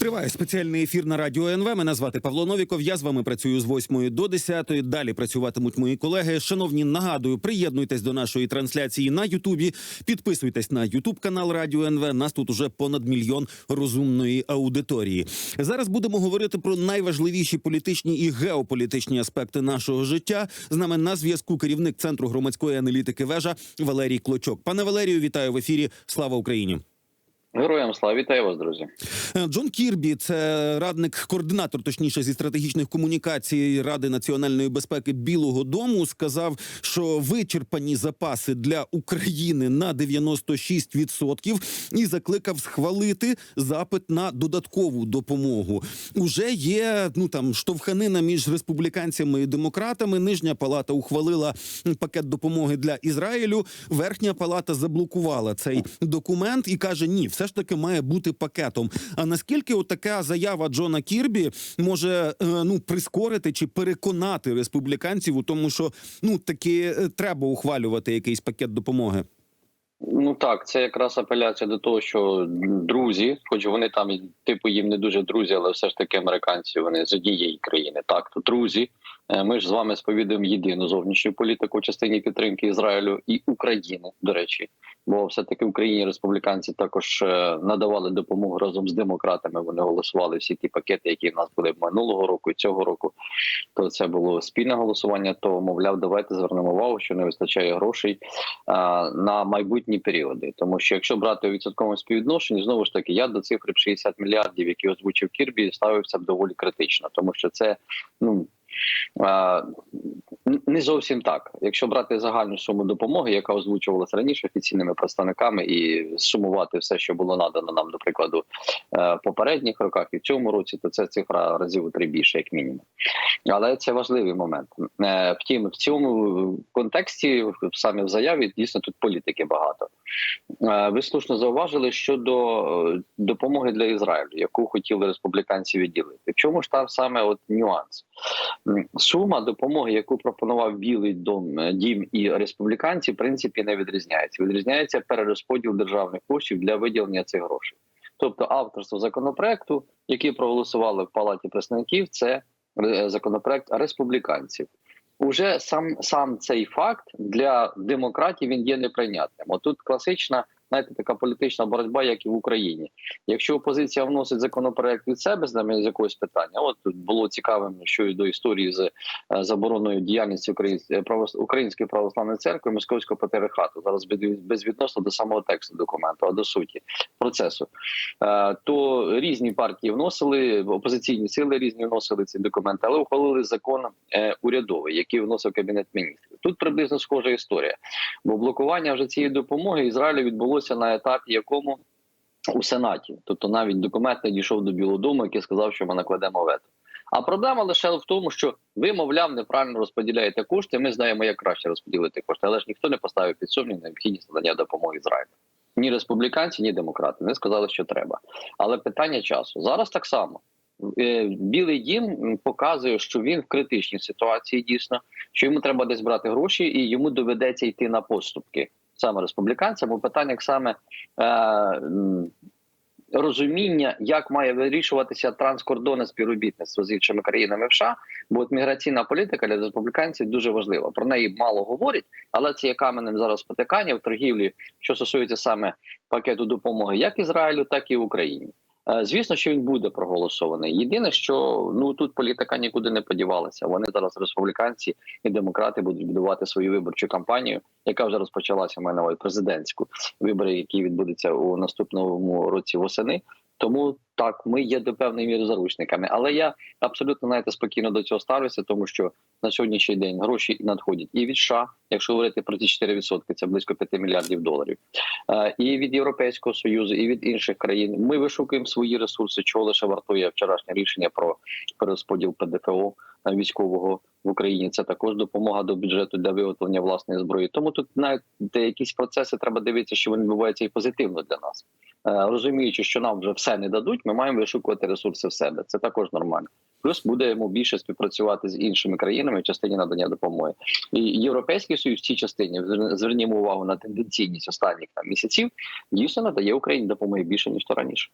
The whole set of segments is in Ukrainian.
Триває спеціальний ефір на радіо НВ. Мене звати Павло Новіков. Я з вами працюю з 8 до 10. Далі працюватимуть мої колеги. Шановні, нагадую, приєднуйтесь до нашої трансляції на Ютубі. Підписуйтесь на Ютуб канал Радіо НВ. Нас тут уже понад мільйон розумної аудиторії. Зараз будемо говорити про найважливіші політичні і геополітичні аспекти нашого життя. З нами на зв'язку керівник центру громадської аналітики вежа Валерій Клочок. Пане Валерію, вітаю в ефірі. Слава Україні. Героям слава вітаю вас, друзі. Е, Джон Кірбі, це радник, координатор, точніше, зі стратегічних комунікацій Ради національної безпеки Білого Дому, сказав, що вичерпані запаси для України на 96% і закликав схвалити запит на додаткову допомогу. Уже є ну там штовханина між республіканцями і демократами. Нижня палата ухвалила пакет допомоги для Ізраїлю. Верхня палата заблокувала цей документ і каже: ні, все ж таки має бути пакетом. А наскільки така заява Джона Кірбі може е, ну прискорити чи переконати республіканців у тому, що ну таки е, треба ухвалювати якийсь пакет допомоги? Ну так, це якраз апеляція до того, що друзі, хоч вони там типу їм не дуже друзі, але все ж таки американці вони з однієї країни. Так, то друзі, ми ж з вами сповідуємо єдину зовнішню політику в частині підтримки Ізраїлю і України. До речі, бо все таки Україні республіканці також е, надавали допомогу разом з демократами. Вони голосували всі ті пакети, які в нас були минулого року і цього року. То це було спільне голосування. То мовляв, давайте звернемо увагу, що не вистачає грошей а, на майбутні періоди. Тому що якщо брати у відсотковому співвідношенні, знову ж таки, я до цифри 60 мільярдів, які озвучив Кірбі, ставився б доволі критично, тому що це ну. Н- Не зовсім так. Якщо брати загальну суму допомоги, яка озвучувалася раніше офіційними представниками, і сумувати все, що було надано нам, до прикладу, е, в попередніх роках і в цьому році, то це цифра разів у три більше, як мінімум. Але це важливий момент. Е, Втім, в цьому контексті, саме в заяві, дійсно тут політики багато. Е, Ви слушно зауважили щодо е, допомоги для Ізраїлю, яку хотіли республіканці відділити. В чому ж там саме от нюанс? Сума допомоги, яку пропонував Білий дом е, дім і республіканці, в принципі, не відрізняється. Відрізняється перерозподіл державних коштів для виділення цих грошей. Тобто, авторство законопроекту, який проголосували в Палаті представників, це е, законопроект республіканців. Уже сам сам цей факт для демократів він є неприйнятним. Отут класична, знаєте, така політична боротьба, як і в Україні. Якщо опозиція вносить законопроект від себе з нами з якогось питання, от було цікавим, що й до історії з е, забороною діяльності Української Української православної церкви Московського патріархату, зараз без- безвідносно до самого тексту документу, а до суті процесу, Е, то різні партії вносили опозиційні сили різні вносили ці документи, але ухвалили закон е, урядовий, який вносив кабінет міністрів. Тут приблизно схожа історія, бо блокування вже цієї допомоги Ізраїлю відбулося на етапі, якому у сенаті, тобто навіть документ не дійшов до Білого Дому, який сказав, що ми накладемо вето. А проблема лише в тому, що ви, мовляв, неправильно розподіляєте кошти. Ми знаємо, як краще розподілити кошти, але ж ніхто не поставив під сумнів необхідність надання допомоги Ізраїлю. Ні республіканці, ні демократи. Вони сказали, що треба. Але питання часу зараз так само. Е, Білий дім показує, що він в критичній ситуації дійсно, що йому треба десь брати гроші, і йому доведеться йти на поступки саме республіканцям. У питаннях саме е, розуміння, як має вирішуватися транскордонне співробітництво з іншими країнами в США, бо от міграційна політика для республіканців дуже важлива. Про неї мало говорять, але це є каменем зараз спотикання в торгівлі, що стосується саме пакету допомоги як Ізраїлю, так і Україні. Е, Звісно, що він буде проголосований. Єдине, що ну тут політика нікуди не подівалася. Вони зараз республіканці і демократи будуть будувати свою виборчу кампанію, яка вже розпочалася в мене президентську вибори, які відбудуться у наступному році восени. Тому так, ми є до певної міри заручниками. Але я абсолютно знаєте, спокійно до цього ставлюся, тому що на сьогоднішній день гроші надходять і від США, якщо говорити про ті 4%, це близько 5 мільярдів доларів, е, і від Європейського союзу, і від інших країн. Ми вишукуємо свої ресурси, чого лише вартує вчорашнє рішення про перерозподіл ПДФО е, військового в Україні. Це також допомога до бюджету для виготовлення власної зброї. Тому тут навіть якісь процеси треба дивитися, що вони відбуваються і позитивно для нас. Розуміючи, що нам вже все не дадуть, ми маємо вишукувати ресурси в себе. Це також нормально. Плюс будемо більше співпрацювати з іншими країнами в частині надання допомоги. І Європейський союз в цій частині звернімо увагу на тенденційність останніх там місяців. Дійсно надає Україні допомоги більше ніж то раніше.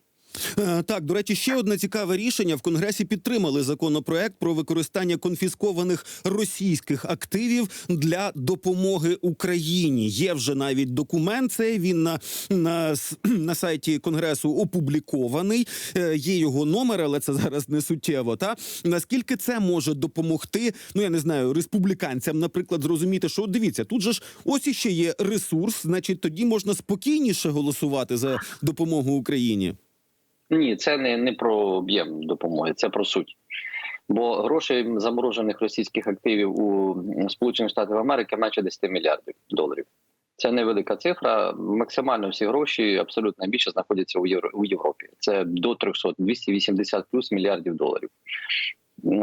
Е, Так, до речі, ще одне цікаве рішення. В Конгресі підтримали законопроект про використання конфіскованих російських активів для допомоги Україні. Є вже навіть документ. Цей він на, на, на сайті Конгресу опублікований. Е, Є його номер, але це зараз не суттєво. Та наскільки це може допомогти? Ну я не знаю, республіканцям, наприклад, зрозуміти, що дивіться, тут же ж ось іще є ресурс, значить, тоді можна спокійніше голосувати за допомогу Україні. Ні, це не, не про об'єм допомоги, це про суть. Бо грошей заморожених російських активів у Сполучених Штатів Америки менше 10 мільярдів доларів. Це невелика цифра. Максимально всі гроші абсолютно найбільше знаходяться у Євро у Європі. Це до 300, 280 плюс мільярдів доларів.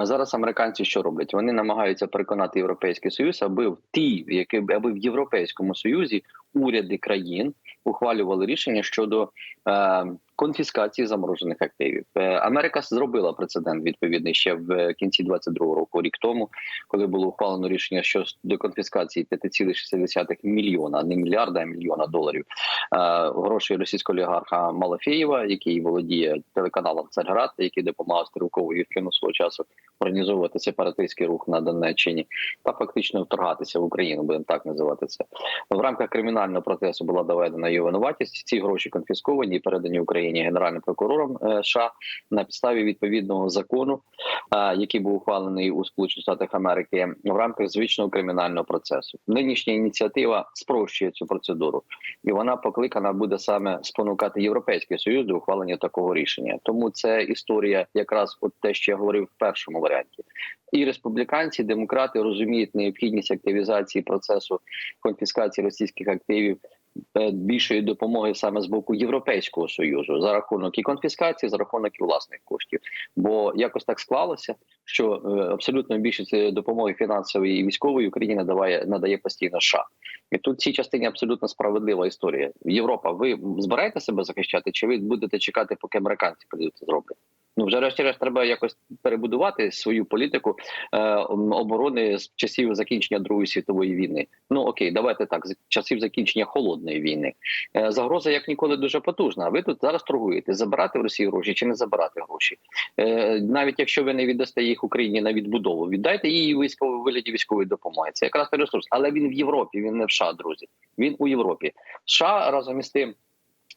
Зараз американці що роблять? Вони намагаються переконати європейський союз, аби в ті, які аби в європейському союзі уряди країн ухвалювали рішення щодо е, конфіскації заморожених активів. Е, Америка зробила прецедент відповідний ще в кінці 22-го року, рік тому, коли було ухвалено рішення щодо конфіскації 5,6 мільйона, не мільярда, а мільйона доларів е, грошей російського олігарха Малафєєва, який володіє телеканалом Царград, який допомагав стрілкову Євкіну свого часу організовувати сепаратистський рух на Донеччині та фактично вторгатися в Україну, будемо так називати це. В рамках кримінального процесу була доведена його винуватість. Ці гроші конфісковані і передані Україні генеральним прокурором е, США на підставі відповідного закону, е, який був ухвалений у Сполучених Штатах Америки в рамках звичного кримінального процесу. Нинішня ініціатива спрощує цю процедуру, і вона покликана буде саме спонукати європейський союз до ухвалення такого рішення. Тому це історія, якраз от те, що я говорив в першому варіанті. І республіканці, і демократи розуміють необхідність активізації процесу конфіскації російських активів більшої допомоги саме з боку Європейського союзу за рахунок і конфіскації, за рахунок і власних коштів. Бо якось так склалося, що е, абсолютно більшість е, допомоги фінансової і військової Україні надаває надає постійно США. І тут в цій частині абсолютно справедлива історія. Європа, ви збираєте себе захищати, чи ви будете чекати, поки американці прийдуть зроблять? Ну, вже решті-решт треба якось перебудувати свою політику е, оборони з часів закінчення Другої світової війни. Ну окей, давайте так, з часів закінчення холодної війни. Е, загроза як ніколи дуже потужна. Ви тут зараз торгуєте забирати в Росії гроші чи не забирати гроші. Е, навіть якщо ви не віддасте їх Україні на відбудову, віддайте її військову в вигляді військової допомоги. Це якраз ресурс, але він в Європі, він не в США, друзі. Він у Європі. США разом із тим.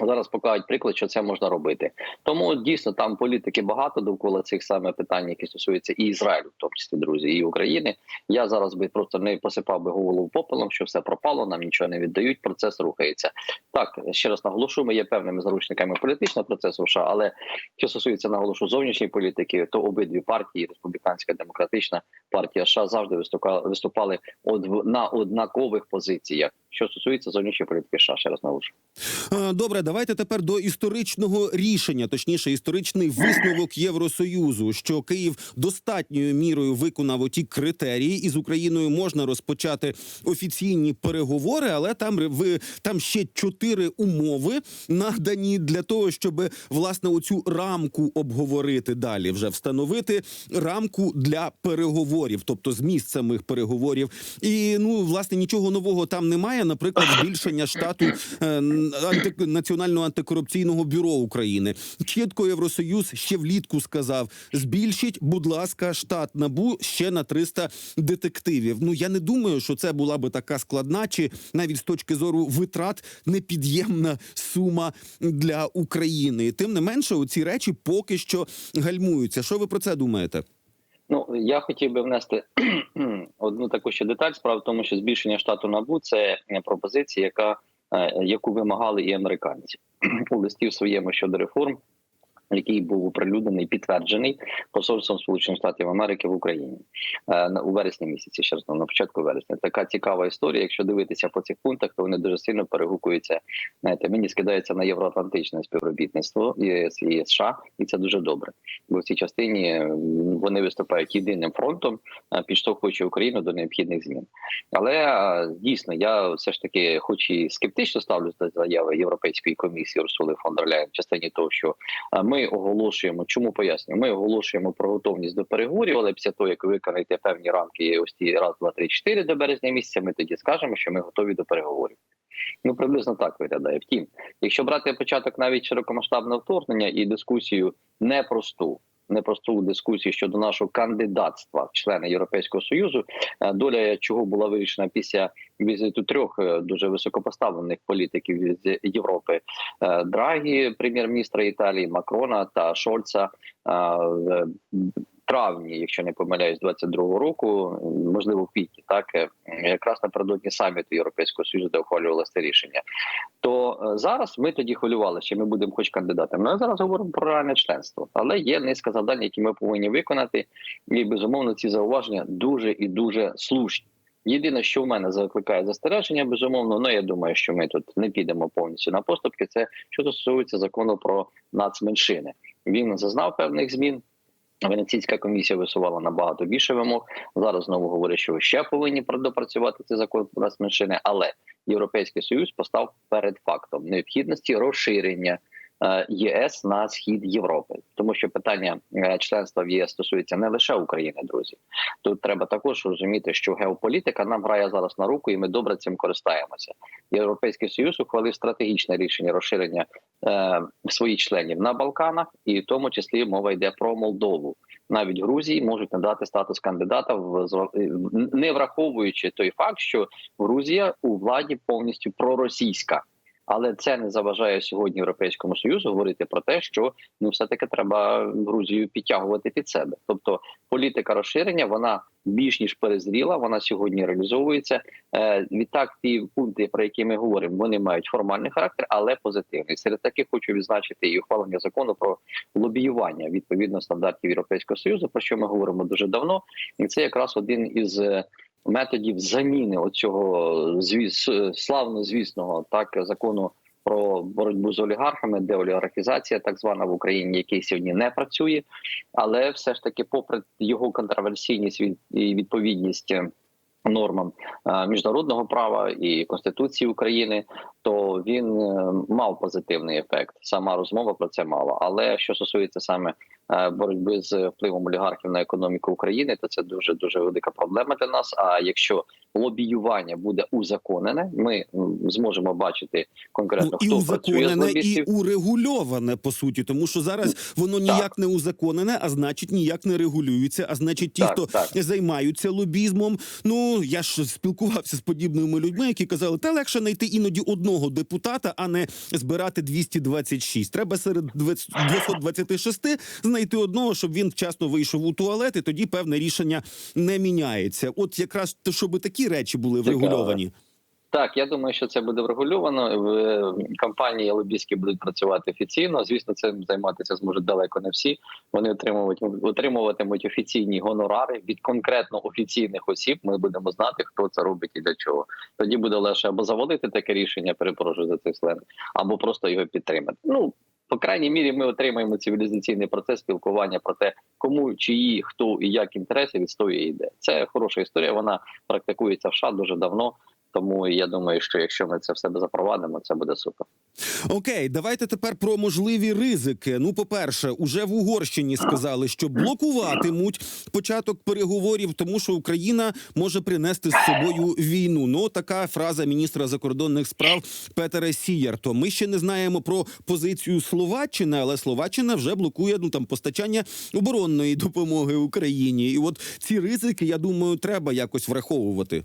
Зараз покажуть приклад, що це можна робити. Тому дійсно там політики багато довкола цих саме питань, які стосуються і Ізраїлю, в тому числі друзі, і України. Я зараз би просто не посипав би голову попелом, що все пропало, нам нічого не віддають. Процес рухається. Так ще раз наголошу, ми є певними заручниками політичного процесу США, але що стосується наголошу зовнішньої політики, то обидві партії, республіканська демократична партія США, завжди виступали на однакових позиціях. Що стосується зовнішньої політики, США, ще раз наголошу. Е, Добре, давайте тепер до історичного рішення, точніше, історичний висновок Євросоюзу, що Київ достатньою мірою виконав оті критерії, і з Україною можна розпочати офіційні переговори, але там ви там ще чотири умови надані для того, щоб власне оцю рамку обговорити далі, вже встановити рамку для переговорів, тобто зміст самих переговорів. І ну власне нічого нового там немає. Наприклад, збільшення штату е, Національного антикорупційного бюро України. Чітко Євросоюз ще влітку сказав: збільшіть, будь ласка, штат набу ще на 300 детективів. Ну я не думаю, що це була би така складна, чи навіть з точки зору витрат непід'ємна сума для України. Тим не менше, оці речі поки що гальмуються. Що ви про це думаєте? Ну я хотів би внести одну таку ще деталь. Справа в тому, що збільшення штату набу це пропозиція, яка е, яку вимагали і американці у листі в своєму щодо реформ. Який був оприлюднений, підтверджений посольством Сполучених Штатів Америки в Україні е, у вересні місяці. Ще раз на початку вересня. Така цікава історія. Якщо дивитися по цих пунктах, то вони дуже сильно перегукуються. Знаєте, мені скидається на євроатлантичне співробітництво ЄС і США, і це дуже добре. Бо в цій частині вони виступають єдиним фронтом, е, підштовхуючи Україну до необхідних змін. Але е, дійсно я все ж таки, хоч і скептично ставлюся до заяви Європейської комісії Урсули фон дер в частині того, що а Ми оголошуємо, чому пояснюю? Ми оголошуємо про готовність до переговорів, але після того, як ви виконаєте певні рамки, ось ті раз, два, три, чотири до березня місяця, ми тоді скажемо, що ми готові до переговорів. Ну приблизно так виглядає. Втім, якщо брати початок навіть широкомасштабного вторгнення і дискусію непросту. Непросту дискусію щодо нашого кандидатства в члени Європейського союзу, е, доля чого була вирішена після візиту трьох е, дуже високопоставлених політиків з Європи. Е, Драгі, прем'єр-міністра Італії, Макрона та Шольца травні, якщо не помиляюсь, 22-го року, можливо, в квітні, так е, якраз напередодні саміту Європейського союзу, де ухвалювалося це рішення. То е, зараз ми тоді хвилювали, що ми будемо хоч кандидатами. Ну а зараз говоримо про реальне членство, але є низка завдань, які ми повинні виконати, і безумовно ці зауваження дуже і дуже слушні. Єдине, що в мене закликає застереження, безумовно, ну я думаю, що ми тут не підемо повністю на поступки. Це що стосується закону про нацменшини. Він зазнав певних змін. Венеційська комісія висувала набагато більше вимог. Зараз знову говорить, що ще повинні допрацювати цей закон про нацменшини, але Європейський Союз постав перед фактом необхідності розширення ЄС на схід Європи, тому що питання е, членства в ЄС стосується не лише України, друзі. Тут треба також розуміти, що геополітика нам грає зараз на руку, і ми добре цим користаємося. Європейський союз ухвалив стратегічне рішення розширення е, своїх членів на Балканах, і в тому числі мова йде про Молдову. Навіть Грузії можуть надати статус кандидата, в не враховуючи той факт, що Грузія у владі повністю проросійська. Але це не заважає сьогодні Європейському Союзу говорити про те, що ну все таки треба Грузію підтягувати під себе. Тобто політика розширення вона більш ніж перезріла. Вона сьогодні реалізовується. Е, відтак, ті пункти, про які ми говоримо, вони мають формальний характер, але позитивний. Серед таких хочу відзначити і ухвалення закону про лобіювання відповідно стандартів Європейського союзу, про що ми говоримо дуже давно, і це якраз один із. Методів заміни оцього звіс славно звісного так закону про боротьбу з олігархами, деолігархізація, так звана в Україні, який сьогодні не працює, але все ж таки, попри його контроверсійність і відповідність е, нормам е, міжнародного права і конституції України, то він е, мав позитивний ефект. Сама розмова про це мала. Але що стосується саме боротьби з впливом олігархів на економіку України, то це дуже дуже велика проблема для нас. А якщо лобіювання буде узаконене, ми зможемо бачити конкретно Ну, і хто узаконене, і урегульоване по суті, тому що зараз воно ніяк не узаконене, а значить ніяк не регулюється. А значить, ті, Так, хто так. займаються лобізмом. Ну я ж спілкувався з подібними людьми, які казали, та легше знайти іноді одного депутата, а не збирати 226. Треба серед 20 226 знайти одного, щоб він вчасно вийшов у туалет, і тоді певне рішення не міняється. От якраз щоб такі речі були врегульовані. Так, я думаю, що це буде врегульовано. В е, компанії лобістські будуть працювати офіційно. Звісно, цим займатися зможуть далеко не всі. Вони отримують отримуватимуть офіційні гонорари від конкретно офіційних осіб. Ми будемо знати, хто це робить і для чого. Тоді буде легше або завалити таке рішення, перепрошую за цей сленг, або просто його підтримати. Ну по крайній мірі, ми отримаємо цивілізаційний процес спілкування про те, кому чиї, хто і як інтереси відстоює іде. Це хороша історія. Вона практикується в США дуже давно. Тому я думаю, що якщо ми це все запровадимо, це буде супер. Окей, давайте тепер про можливі ризики. Ну, по-перше, уже в Угорщині сказали, що блокуватимуть початок переговорів, тому що Україна може принести з собою війну. Ну, така фраза міністра закордонних справ Петера Сіярто. Ми ще не знаємо про позицію Словаччини, але Словаччина вже блокує ну там постачання оборонної допомоги Україні. І от ці ризики, я думаю, треба якось враховувати.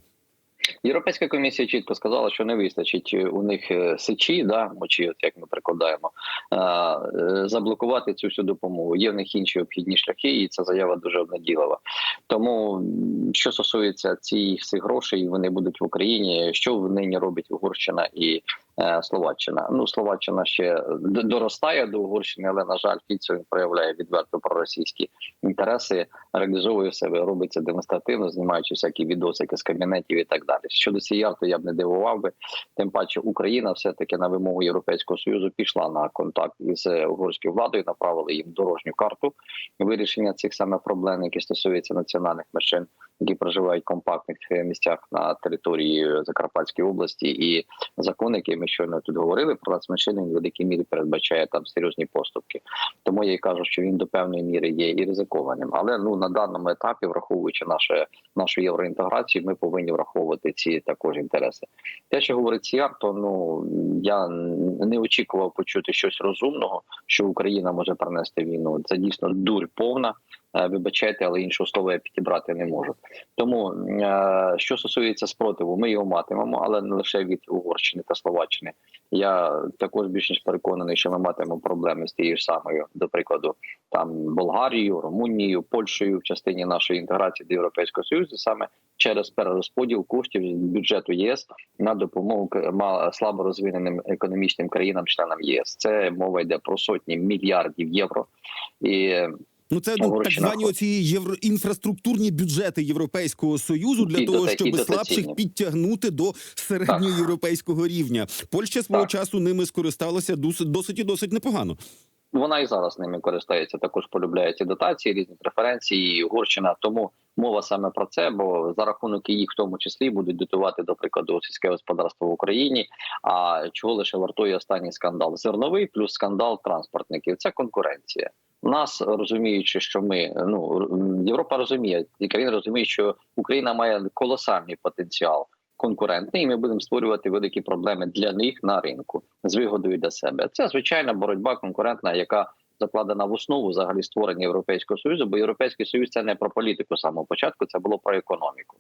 Європейська комісія чітко сказала, що не вистачить у них е, сечі, да мочі, от як ми прикладаємо, е, е, заблокувати цю всю допомогу. Є в них інші обхідні шляхи, і ця заява дуже обнаділова. Тому що стосується цих всіх грошей, вони будуть в Україні. Що нині робить Угорщина і е, Словаччина. Ну Словаччина ще доростає до Угорщини, але на жаль, Фіцо він проявляє відверто проросійські інтереси, реалізовує себе, робить це демонстративно, знімаючи всякі відосики з кабінетів і так далі. Щодо цієї то я б не дивував би. Тим паче Україна все таки на вимогу Європейського союзу пішла на контакт із е, угорською владою, направили їм дорожню карту вирішення цих саме проблем, які стосуються національних меншин, які проживають в компактних е, місцях на території Закарпатської області, і закон, який ми щойно тут говорили про нацменшини, він в великій мірі передбачає там серйозні поступки. Тому я й кажу, що він до певної міри є і ризикованим. Але ну на даному етапі, враховуючи наше нашу євроінтеграцію, ми повинні враховувати ці також інтереси. Те, що говорить Сіар, то ну я не очікував почути щось розумного, що Україна може принести війну. Це дійсно дурь повна. Е, Вибачайте, але іншого слова я підібрати не можу. Тому е, що стосується спротиву, ми його матимемо, але не лише від Угорщини та Словаччини. Я також більш ніж переконаний, що ми матимемо проблеми з тією ж самою, до прикладу, там Болгарією, Румунією, Польщею в частині нашої інтеграції до Європейського Союзу, саме через перерозподіл коштів з бюджету ЄС на допомогу слабо розвиненим економічним країнам-членам ЄС. Це мова йде про сотні мільярдів євро. І Ну це ну, так звані оці євро інфраструктурні бюджети Європейського союзу для І того, дота- щоб слабших підтягнути до середньоєвропейського рівня. Польща свого Так. часу ними скористалася досить досить і досить непогано. Вона і зараз ними користається. Також полюбляє ці дотації, різні преференції, і Угорщина. Тому мова саме про це, бо за рахунок їх, в тому числі, будуть дотувати, до прикладу, сільське господарство в Україні. А чого лише вартує останній скандал? Зерновий плюс скандал транспортників. Це конкуренція. Нас розуміючи, що ми ну Європа розуміє, і країни розуміють, що Україна має колосальний потенціал конкурентний, і ми будемо створювати великі проблеми для них на ринку з вигодою для себе. Це звичайна боротьба конкурентна, яка закладена в основу взагалі створення європейського союзу. Бо європейський союз це не про політику самого початку, це було про економіку.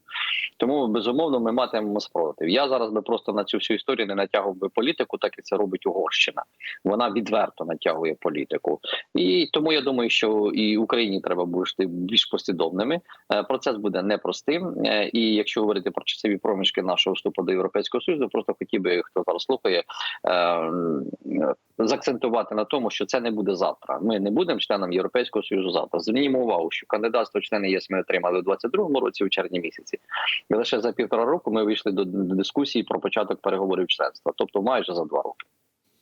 Тому безумовно ми матимемо спротив. Я зараз би просто на цю всю історію не натягував би політику, так як це робить Угорщина. Вона відверто натягує політику, і тому я думаю, що і Україні треба бути більш послідовними. Е, Процес буде непростим. Е, І якщо говорити про часові проміжки нашого вступу до європейського союзу, просто хотів би, хто зараз слухає, м, заакцентувати на тому, що це не буде завтра. Ми не будемо членом Європейського союзу завтра. Звернімо увагу, що кандидатство члени ЄС ми отримали у 22-му році, у червні місяці, і лише за півтора року ми вийшли до дискусії про початок переговорів членства, тобто майже за два роки.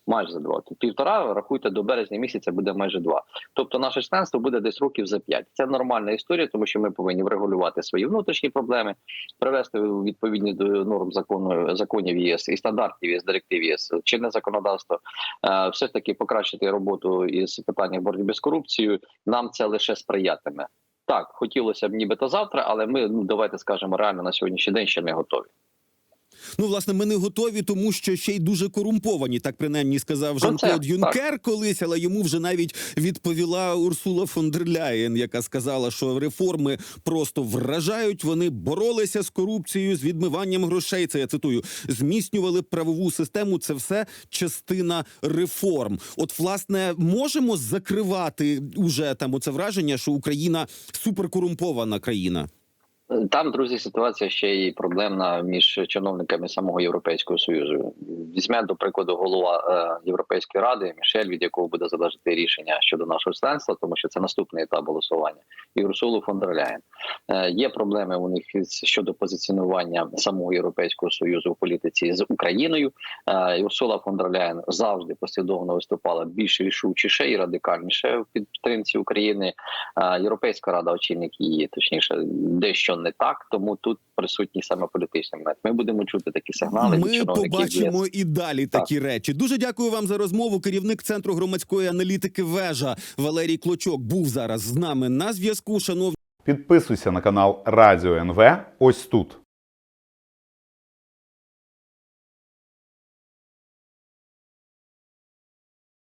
Майже за два роки. Півтора рахуйте до березня місяця буде майже два. Тобто наше членство буде десь років за п'ять. Це нормальна історія, тому що ми повинні врегулювати свої внутрішні проблеми, привести відповідні до норм закону законів ЄС і стандартів ЄС, директив ЄС, чинне законодавство, е, все ж таки покращити роботу із питання боротьби з корупцією. Нам це лише сприятиме. Так, хотілося б нібито завтра, але ми ну давайте скажемо реально на сьогоднішній день ще не готові. Ну, власне, ми не готові, тому що ще й дуже корумповані. Так принаймні сказав Ну, Жан-Клод це Юнкер колись, але йому вже навіть відповіла Урсула фон дер Ляєн, яка сказала, що реформи просто вражають. Вони боролися з корупцією, з відмиванням грошей. Це я цитую, зміцнювали правову систему. Це все частина реформ. От, власне, можемо закривати уже там оце враження, що Україна суперкорумпована країна. Там, друзі, ситуація ще й проблемна між чиновниками самого Європейського союзу. Візьме до прикладу голова е, Європейської ради Мішель, від якого буде залежати рішення щодо нашого членства, тому що це наступний етап голосування. І Урсулу фон дер Ляєн. Е, є проблеми у них щодо позиціонування самого Європейського союзу в політиці з Україною. Е, і Урсула фон дер Ляєн завжди послідовно виступала більш рішучіше і радикальніше в підтримці України. Європейська рада, очільник її, точніше, дещо не так, тому тут присутній саме політичний момент. Ми будемо чути такі сигнали. Ми побачимо і далі Так. такі речі. Дуже дякую вам за розмову. Керівник центру громадської аналітики вежа Валерій Клочок був зараз з нами на зв'язку. Шановні. Підписуйся на канал Радіо НВ ось тут.